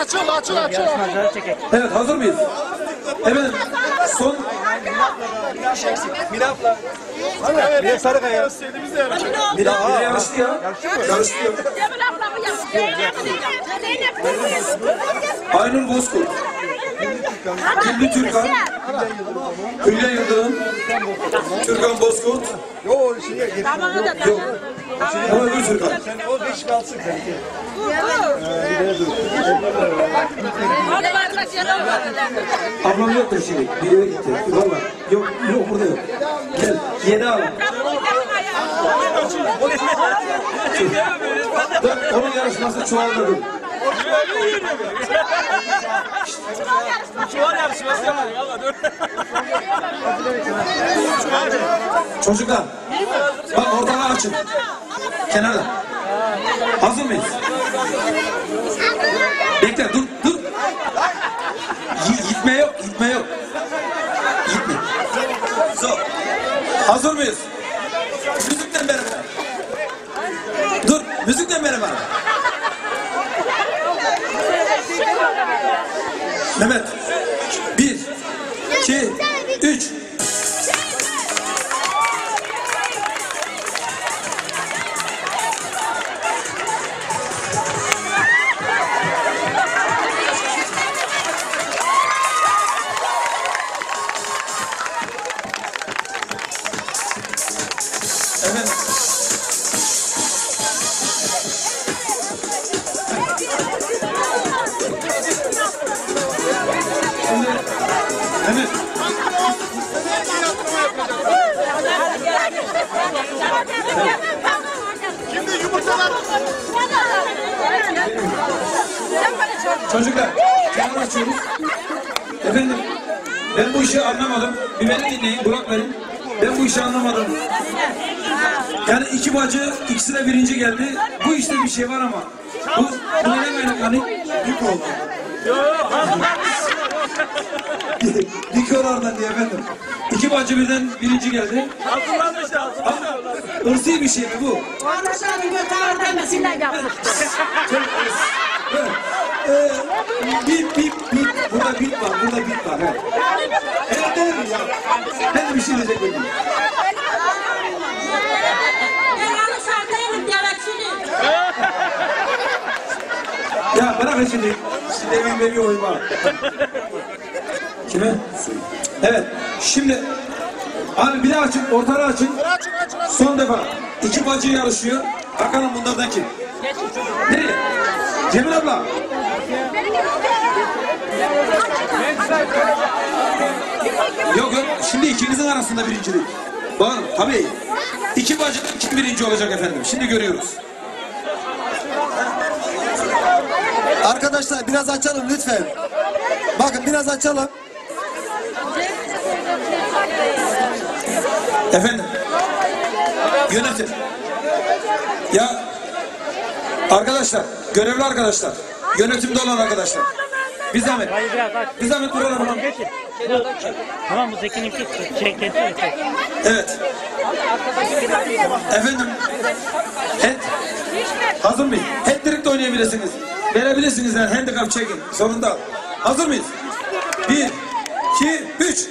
açıl açıl açıl. Evet hazır mıyız? Evet son Evet. Sarı kaya. Biz de yarıştık. bir daha biri yarıştı ya. Yarıştı ya. Aynur Bozkurt, Güllü Türkan, Hülya Yıldırım, Türkan Bozkurt, Yo şey yok. Ama öbür Türkan. o beş kalsın. Ablam yoktur şimdi. Bir yere gitti. Valla. Yok, yok burada yok. Gel. Yedi abi. Dur, onun yarışması çoğaldı. Çuval yarışması yapıyor. Valla dur. Çocuklar. Bak ortalığı açın. Kenarda. Hazır mıyız? Bekle dur dur. Gitme yok gitme yok. Gitme. So. Hazır mıyız? Müzikten beraber. Dur müzikten beraber. Mehmet. Bir, iki, üç. Evet. Şimdi yumurtalar. Çocuklar, kenar açıyoruz. Efendim, ben bu işi anlamadım. Bir beni dinleyin, kulak verin. Ben bu işi anlamadım. Yani iki bacı, ikisi de birinci geldi. Bu işte bir şey var ama. Bu, bu neden kaynaklanıyor? Yük oldu. Likör oradan diye efendim. İki bacı birden birinci geldi. Hazırlanmış da hazırlanmış. Ha, Irsi bir şey mi bu? Evet. Ee, bip bip bip. Burada bip var, burada bip var. Evet. Evet değil mi ya? Ben de bir şey diyecek miyim? Ya bırak şimdi. Evin bebi oyma. Kime? Evet. Şimdi abi bir daha açın, ortalığı açın. Son defa. iki bacı yarışıyor. Bakalım bunlardan kim? Nereye? Cemil abla. Yok yok. Şimdi ikinizin arasında birincilik. Bakın tabii. İki bacı kim birinci olacak efendim? Şimdi görüyoruz. Arkadaşlar biraz açalım lütfen. Bakın biraz açalım. Efendim. Yönetim. Ya arkadaşlar, görevli arkadaşlar, yönetimde olan arkadaşlar. Bir zahmet. Bir zahmet duralım. Tamam. Tamam bu Zeki'ninki şey kendi Evet. Efendim. Head. Hazır mıyız? Head direkt oynayabilirsiniz. Verebilirsiniz yani handicap çekin. Sonunda. Hazır mıyız? Bir, iki, üç.